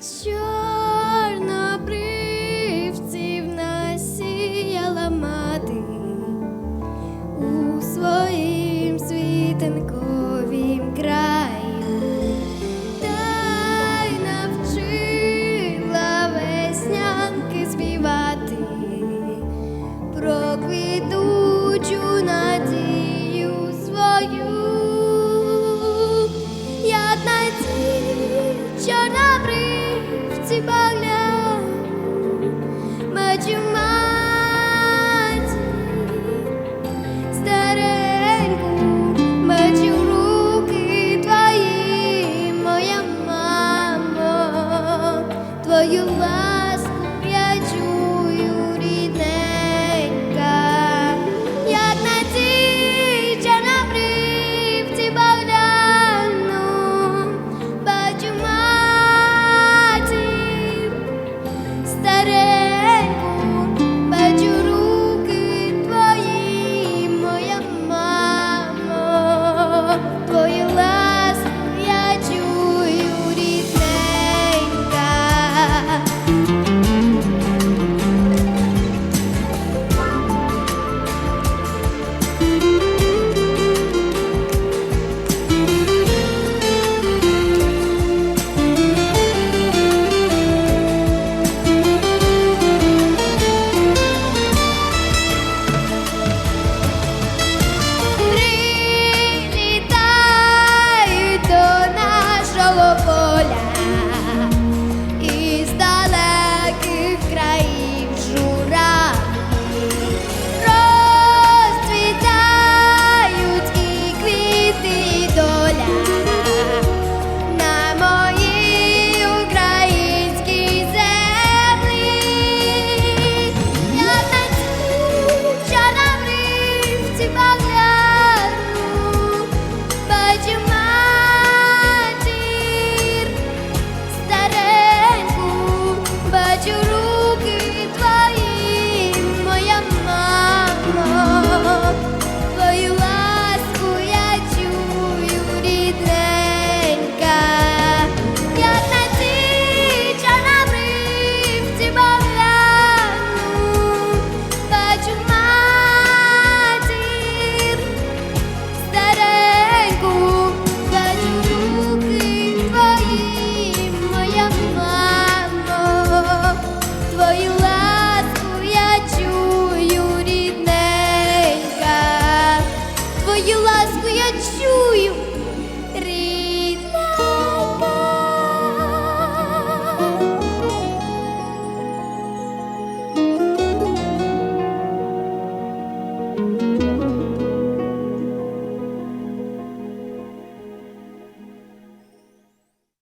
Чорнобривців насіяла мати у своїм світанковім краю, та навчила веснянки співати про квітучу надію свою. you я чую.